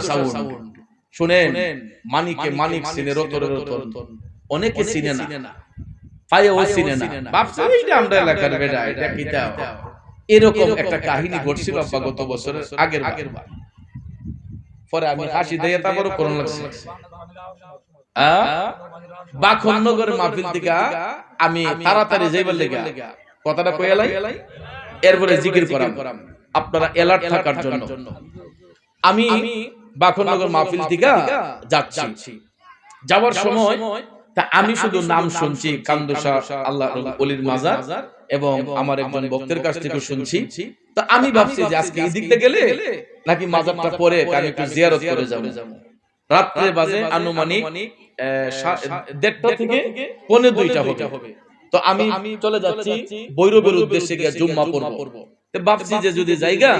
Sound. শুনেন মানিকে মানিক সিনে রতন। রতন। অনেকে চিনে না। চিনে না। ভাবছে এইটা আমরা এলাকার বেড়া এটা এরকম একটা কাহিনী ঘটছিল আব্বা গত বছরের আগের আগের বার। পরে আমি হাসি দিয়ে তারপরে করোন লাগছে। মাহফিল থেকে আমি তাড়াতাড়ি যাইবার লেগে। কথাটা এরপরে জিকির করাম। আপনারা এলার্ট থাকার জন্য। আমি বাখনগর মাহফিল থেকে যাচ্ছি। যাওয়ার সময় তা আমি শুধু নাম শুনছি কান্দুসা আল্লাহ অলির মাজার এবং আমার একজন ভক্তের কাছ থেকে শুনছি। তো আমি ভাবছি যে আজকে এই দিকতে গেলে নাকি মাজারটা পরে আমি একটু জিয়ারত করে যাব। রাত্রে বাজে আনুমানিক দেড়টা থেকে পৌনে দুইটা হবে। তো আমি চলে যাচ্ছি বৈরবের উদ্দেশ্যে গিয়ে জুম্মা পড়ব। ভাবছি যে যদি জায়গা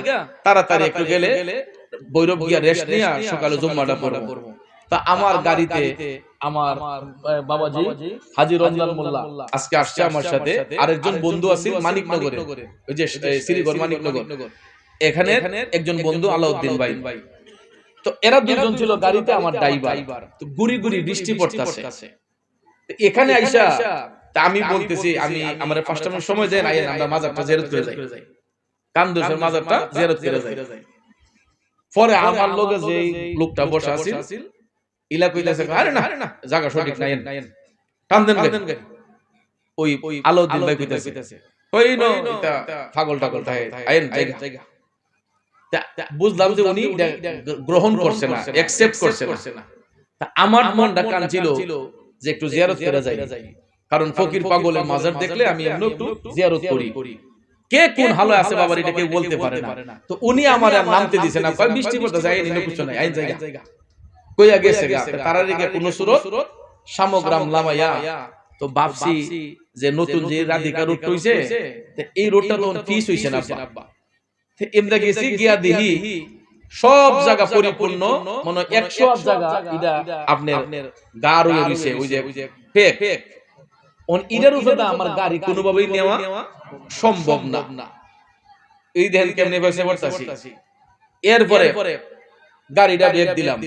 তাড়াতাড়ি একটু গেলে বৈরব গিয়া রেস্ট নিয়ে সকালে জুম্মাটা পড়ব। তা আমার গাড়িতে আমার বাবাজি হাজি রমজান মোল্লা আজকে আসছে আমার সাথে। আরেকজন বন্ধু আছে মানিকনগরে। ওই যে শ্রীগড় মানিকনগর। এখানে একজন বন্ধু আলাউদ্দিন ভাই। তো এরা দুজন ছিল গাড়িতে আমার ড্রাইভার তো গুড়ি গুড়ি বৃষ্টি পড়তেছে। তো এখানে আইসা তা আমি বলতেছি আমি আমার পাঁচটা মিনিট সময় দেন আইন আমরা মাজারটা জিয়ারত করে যাই। কান্দোসের মাজারটা জিয়ারত করে যাই। পরে আমার লগে যে লোকটা বসা আছিল ইলা কইলাছে আরে না আরে না জায়গা সঠিক নাই টান দেন ওই ওই আলাউদ্দিন ভাই কইতাছে। ওই নো এটা পাগল টাগল তাই আইন জায়গা। বুঝলাম যে উনি গ্রহণ করছে না একসেপ্ট করছে না। তা আমার মনটা কান ছিল যে একটু জিয়ারত করে যাই। কারণ ফকির পাগলের মাজার দেখলে আমি এমনি একটু জিয়ারত করি। কে কোন হালো আছে বাবার এটা কেউ বলতে পারে না। তো উনি আমার নামতে দিছে না? কয় বৃষ্টি পড়তে যায় নিনে কিছু নাই আইন জায়গা। কইয়া গেছে গা। তারা রেগে কোন সুরত সামগ্রাম লামাইয়া। তো ভাবছি যে নতুন যে রাধিকা রোড হইছে তে এই রোডটা তো ফিস হইছে না আব্বা। তে এমরা গেছি গিয়া দেখি সব জায়গা পরিপূর্ণ মনে হয় একশো আট জায়গা ইডা আপনার গা রয়ে রইছে ওই যে ফেক। উপরে আমার গাড়ি কোনোভাবেই নেওয়া সম্ভব না। এই দেখেন কেমনে বসে পড়তাছি এরপরে গাড়িটা ব্রেক দিলাম।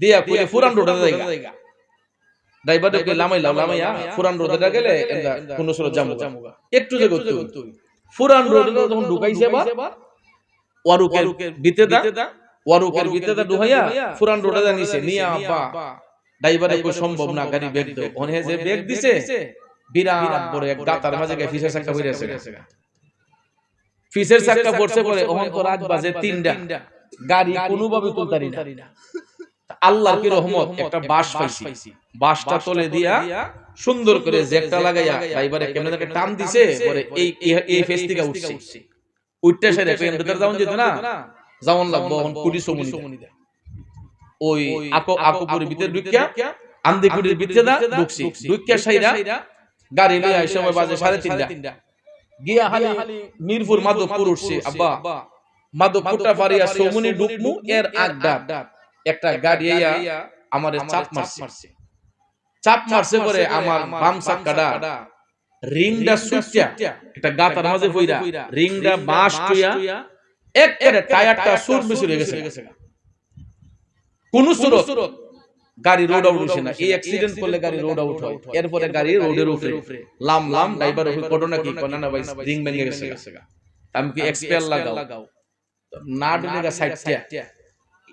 দিয়া ফুরান রোডে লামাইয়া রোডে গেলে সরো জামুগা। একটু যে গতি ফুরান রোডে যখন ঢুকাইছে এবার ওয়ারুকের বিতেদা ওয়ারুকের বিতেদা ঢুকাইয়া ফুরান রোডে নিছে নিয়া ড্রাইভারে কই সম্ভব না গাড়ি ব্রেক দাও ওনে যে ব্রেক দিছে। বিরাট বড় এক গাতার মাঝে গিয়ে ফিসের চাকা হইরা আছে ফিসের চাকা পড়ছে পরে ওহন রাত বাজে তিনটা। গাড়ি কোনোভাবে তুলতারি না। আল্লাহর কি রহমত? একটা বাস পাইছি। বাসটা তলে দিয়া সুন্দর করে জ্যাকটা লাগাইয়া ড্রাইভারে কেমনে তাকে টান দিছে পরে এই এই- ফেস থেকে উঠছি। উঠতে সেরে কই এমন যাওন যেত না? যাওন লাগবো এখন পুলিশ সমনি ওই আকো আকোপুরি ভিতরে ঢুকিয়া আন্দিকুড়ির ভিতরে ঢুকছি ঢুকিয়া সাইরা গাড়ি লইয়া এই সময় বাজে সাড়ে তিনটা। গিয়া হালি মিরপুর মাধবপুর উঠছি আব্বা। মাধবপুরটা পারিয়া সমুনি ঢুকমু এর আগডা একটা গাড়ি আইয়া আমার চাপ মারছে। চাপ মারছে পরে আমার বাম চাক্কাটা রিংটা সুটিয়া একটা গাতার মাঝে পইরা রিংটা বাঁশ টুইয়া। একেবারে টায়ারটা সুর মিশুর হয়ে গেছে। কোন সুরত। গাড়ি রোড আউট হইছে না। এই অ্যাক্সিডেন্ট করলে গাড়ি রোড আউট হয়। এরপরে গাড়ি রোডের উপরে লাম লাম ড্রাইভার ওই ঘটনা কি? কোনা না ভাই রিং ভেঙে গেছে আমি কি এক্সপেল লাগাও? না ডুলে গা সাইডটা।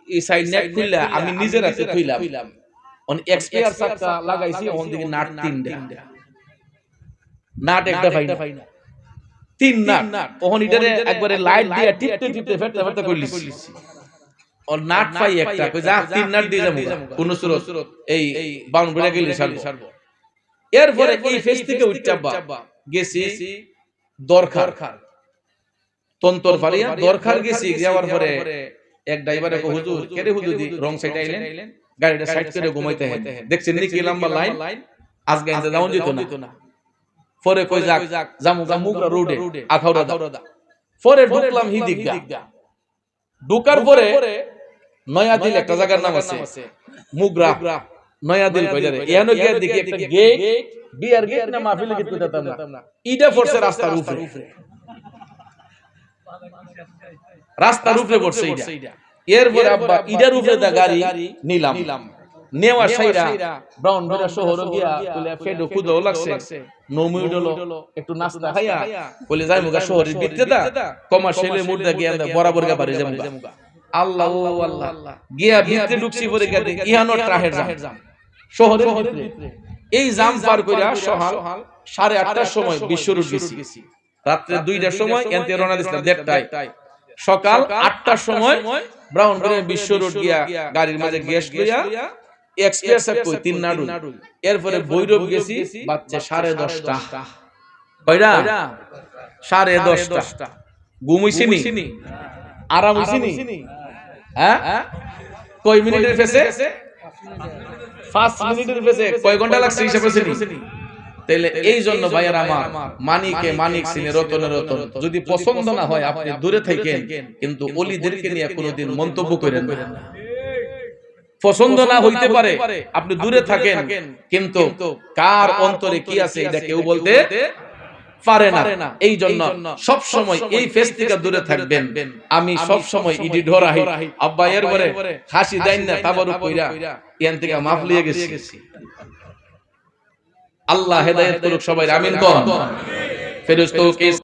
এই সাইড নেট খুললা আমি নিজের হাতে থইলাম অন এক্সপেয়ার চাকা লাগাইছি ওন দিকে নাট তিনটা। নাট একটা না। তিন নাট। ওহন ইটারে একবারে লাইট দিয়া টিপতে টিপতে ফেরতে ফেরতে কইলিস ওর নাট পাই একটা কই যা তিন নাট দিয়ে যাব কোন সুরত এই বাউন্ড বেড়ে গেলি এরপরে এই ফেস থেকে উচ্চাব্বা গেছি দরকার তন্তর ফালিয়া দরকার গেছি যাওয়ার পরে এক ড্রাইভারে কো হুজুর কেরে হুজুর দি রং সাইড আইলেন গাড়িটা সাইড করে ঘুমাইতে হয় দেখছেন নি কি লম্বা লাইন আজকে ইনতে যাওন যেত না। পরে কই যাক? জামু জামুগা রোডে। আখাউড়া দা পরে ঢুকলাম হিদিক দা ঢুকার পরে নয়া দিল একটা জায়গার নাম আছে। মুগরা। নয়া দিল কই যারে এখানে গিয়ে দেখি একটা গেট বিয়ার গেট না মাহফিলে গেট কইতাম না। ইটা ফরছে রাস্তার উপরে। রাস্তার উপরে। পড়ছে এইটা এরপরে আব্বা ইডার উপরে দা গাড়ি নিলাম। নেওয়া সাইরা। ব্রাউন বেড়া শহর গিয়া বলে ফেডো খুদো লাগছে। নমুই উঠল একটু নাস্তা খাইয়া বলে যাই মুগা শহরের ভিতরে দা কমার্শিয়ালে মুর্দা গিয়া বরাবর গা বাড়ি যামুগা আল্লাহ আল্লাহ গিয়া ভিতরে ঢুকছি পরে গিয়া দেখি ইহানো ট্রাহের জাম। শহরের ভিতরে। এই জাম পার কইরা সহাল সাড়ে আটটার সময় গেছি। রাত্রে দুইটার সময় এনতে রওনা দিছিলাম দেড়টায়। সকাল আটটার সময় ব্রাউন করে বিশ্ব রোড গিয়া গাড়ির মাঝে গ্যাস লইয়া এক্সপ্রেস কই তিন নাড়ু। এরপরে ভৈরব গেছি বাচ্চা সাড়ে দশটা। কয়টা সাড়ে দশটা। ঘুমাইছিনি? আরাম হইছিনি হ্যাঁ? কয় মিনিটের ফেসে পাঁচ মিনিটের ফেসে কয় ঘণ্টা লাগছে হিসাবে চিনি তাহলে এই জন্য ভাইয়ার আমার মানিকে মানিক সিনে রতনে রতন। যদি পছন্দ না হয় আপনি দূরে থাকেন। কিন্তু অলিদেরকে নিয়ে কোনোদিন মন্তব্য করেন না। পছন্দ না হইতে পারে আপনি দূরে থাকেন। কিন্তু কার অন্তরে কি আছে এটা কেউ বলতে পারে না। এই জন্য সব সময় এই ফেস থেকে দূরে থাকবেন। আমি সব সময় ইডি ঢোরাহি আব্বা এর পরে হাসি দেন না তাবারু কইরা। ইয়ান থেকে মাফ লিয়ে গেছি। আল্লাহ হেদায়েত করুক সবাই। আমিন কোন। ফেরেশতাকে